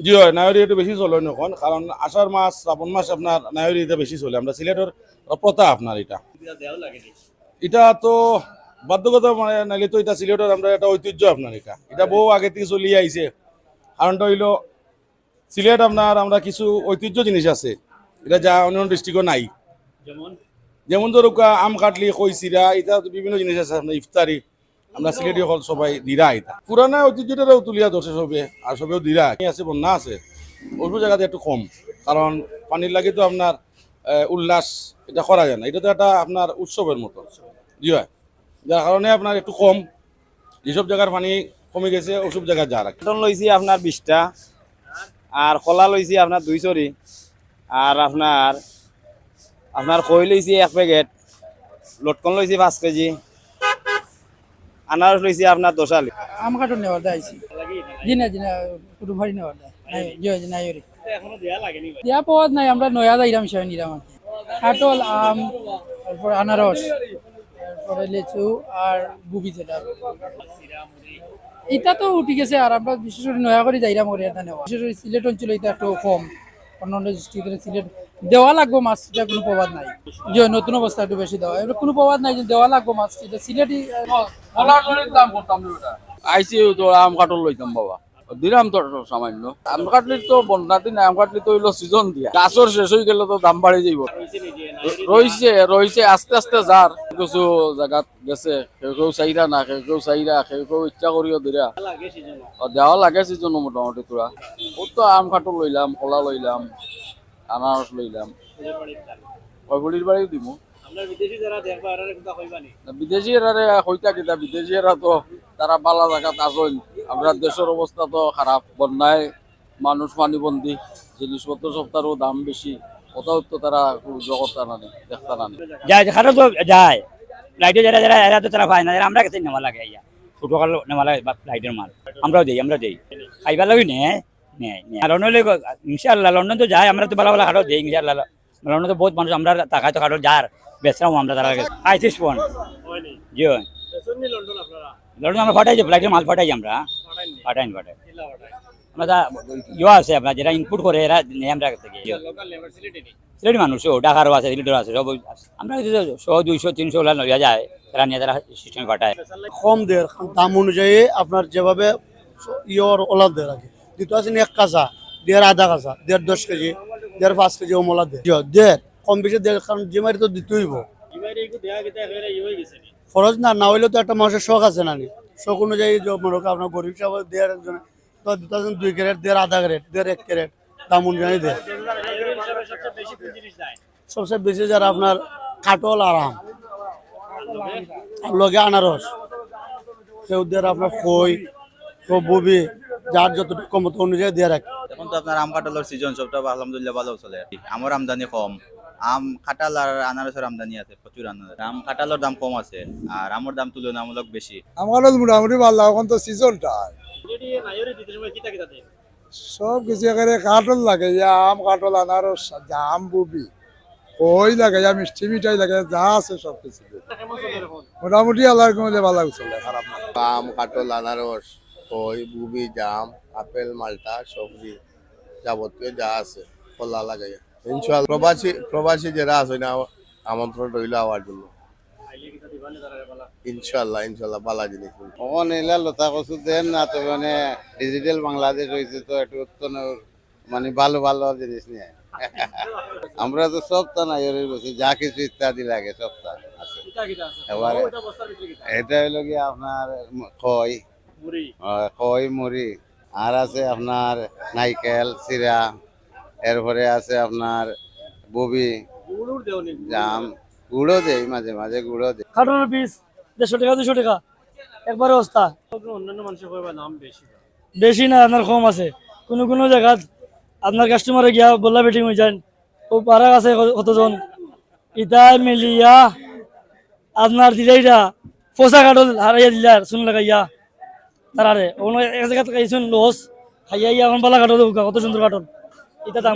জি হয় নায়রি একটু বেশি চলে এখন কারণ আষাঢ় মাস শ্রাবণ মাস আপনার নায়রি এটা বেশি চলে। আমরা সিলেটের প্রথা আপনার এটা। এটা তো বাধ্যগত মানে নাইলে তো এটা সিলেটের আমরা একটা ঐতিহ্য আপনার এটা। এটা বহু আগে থেকে চলিয়ে আইছে। কারণটা হইল সিলেট আপনার আমরা কিছু ঐতিহ্য জিনিস আছে। এটা যা অন্য ডিস্ট্রিক্টও নাই। যেমন? যেমন ধরুক আম কাটলি কই চিরা এটা বিভিন্ন জিনিস আছে আপনার ইফতারি। আমরা সিলেটি হল সবাই দিরা এটা পুরানা ঐতিহ্যটাও তুলিয়া ধরছে সবে, আর সবেও দিরা আছে, বন্যা আছে ওইসব জায়গাতে একটু কম। কারণ পানির লাগে তো আপনার উল্লাস এটা করা যায় না। এটা তো একটা আপনার উৎসবের মতো, জি হয় যার কারণে আপনার একটু কম। যেসব জায়গার পানি কমে গেছে, ওসব জায়গায় যা রাখে। লইছি আপনার বিশটা, আর কলা লইছি আপনার দুই চরি আর আপনার আপনার কই লইছি এক প্যাকেট, লটকন লইছি পাঁচ কেজি। আনারস লইছি আপনার দশ আলি আম কাটো নেওয়ার দাইছি জি না জি না কুটুম বাড়ি নেওয়ার দায় জি। পাওয়া নাই আমরা নয়া যাইরাম সবাই নিরাম আর কাটল আম তারপর আনারস তারপরে লিচু আর গুবি যেটা। এটা তো উঠি গেছে আর আমরা বিশেষ করে নয়া করে যাইরাম করে এটা নেওয়া। বিশেষ করে সিলেট অঞ্চলে এটা একটু কম। অন্যান্য ডিস্ট্রিক্টের সিলেট দেওয়া লাগবো মাছ এটা কোনো প্রবাদ নাই। যে নতুন অবস্থা একটু বেশি দেওয়া। এবার কোনো প্রবাদ নাই যে দেওয়া লাগবো মাছ এটা সিলেটি আইসি তো আম কাঠল লইতাম বাবা। দিলাম তো সামান্য। আম কাটলি তো বন্যা দিন আম কাটলি তো হইল সিজন দিয়া। গাছর শেষ হয়ে গেলে তো দাম বাড়ি যাইব। রইছে রইছে, আস্তে আস্তে যার। কিছু জায়গাত গেছে, কেউ কেউ চাইরা না, কেউ কেউ চাইরা, কেউ কেউ ইচ্ছা করিও দিরা। দেওয়া লাগে সিজন মোটামুটি তোরা ও তো আম কাঠল লইলাম, কলা লইলাম। আনারস লইলাম। বাড়ির দিব বিদেশি যারা দেখবা এরা কিন্তু কইবানি বিদেশিরা হইতা কিতা বিদেশিরা তো তারা বালা জায়গাত আসেন আমরা দেশের অবস্থা তো খারাপ বন্যায় মানুষ পানিবন্দি জিনিসপত্র সব তারও দাম বেশি। কোথাও তো তারা জগৎটা নানি দেখতা যায় তো যায়। ফ্লাইটে যারা যারা এরা তো তারা পায় না যারা আমরা কাছে নেওয়া লাগে ইয়া। নেওয়া লাগে মাল। আমরাও দিই আমরা দিই। খাইবার লাগে নে নে নে। লন্ডন তো যায়, আমরা তো ভালো ভালো খাটো বহুত মানুষ, আমরা তাকায় তো খাটো যার বেচরাও আমরা তারা আইসিস ইনপুট করে, এরা নেই আমরা থেকে তিনশো ওলা যায় তারা নিয়ে তারা সিস্টেমে পাঠায়। কম দেয় দাম অনুযায়ী আপনার যেভাবে ইয়র ওলা দেয় আছে এক কাঁচা, দেড় আধা কাঁচা, দেড় দশ কেজি, দেড় পাঁচ কেজি ওমলা দেয়। দেড়, কম বেশি দেড়, কারণ জিমারি তো দিতেই হইব। খরচ না না হইলেও তো একটা মানুষের শখ আছে না নি? শখ অনুযায়ী মনে আপনার গরিব সাহেব দেড় একজন, তো দিতে দুই ক্যারেট, দেড় আধা ক্যারেট, দেড় এক ক্যারেট, দাম অনুযায়ী দেয়। সবচেয়ে বেশি যারা আপনার কাটল আরাম আর লগে আনারস। কেউ দেড় আপনার খই ববি যার যতটুকু কমত অনুযায়ী দিয়ে রাখে। এখন তো আপনার আম কাঁঠালের সিজন সবটা আলহামদুলিল্লাহ ভালো চলে আর কি। আমের আমদানি কম। আম কাঁঠাল আর আনারসের আমদানি আছে প্রচুর আনারস। আম কাঁঠালের দাম কম আছে আর আমের দাম তুলনামূলক বেশি। আমার মোটামুটি ভালো লাগে এখন তো সিজনটা সব কিছু এখানে কাটল লাগে আম কাটল আনারস জাম বুবি। ওই লাগে ইয়া মিষ্টি মিঠাই লাগে যা আছে সব কিছু। মোটামুটি আল্লাহ কমলে ভালো চলে খারাপ আম কাটল আনারস খই বুবি জাম আপেল মালটা সবজি যাবতীয় যা আছে কলা লাগাই ইনশাল প্রবাসী প্রবাসী যারা আছে না আমন্ত্রণ রইল আওয়ার জন্য। বলা ইনশাল্লাহ ইনশাল্লাহ ভালো জিনিস। ওখান এলা লতা কচু দেন না তো মানে ডিজিটাল বাংলাদেশ হয়েছে তো একটু উত্তন মানে ভালো ভালো জিনিস নিয়ে। আমরা তো সব তা নাই বসে যা কিছু ইত্যাদি লাগে সব তা আছে। কিতা কিতা আছে? এবারে এটা হইল কি আপনার খই মুড়ি? খই মুড়ি? আর আছে আপনার নাইকেল চিরা এরপরে আছে আপনার ববি। জাম গুঁড়ো দেই মাঝে মাঝে গুঁড়ো দেই। কাটলের পিস দেড়শো টাকা দুশো টাকা। একবারে অবস্থা অন্যান্য মানুষের দাম বেশি? বেশি না আপনার কম আছে। কোনো কোনো জায়গা আপনার কাস্টমারে গিয়া বললা বেটিং হয়ে যান। ও পারা আছে কত- কতজন? ইটা মিলিয়া আপনার দিদাইটা পোষা কাটল হারাইয়া দিলার শুন লাগাইয়া তারারে। ওনো এক জায়গা থেকে লোস খাইয়া ইয়া এখন পালা কাটল কত সুন্দর কাটল এটা দাম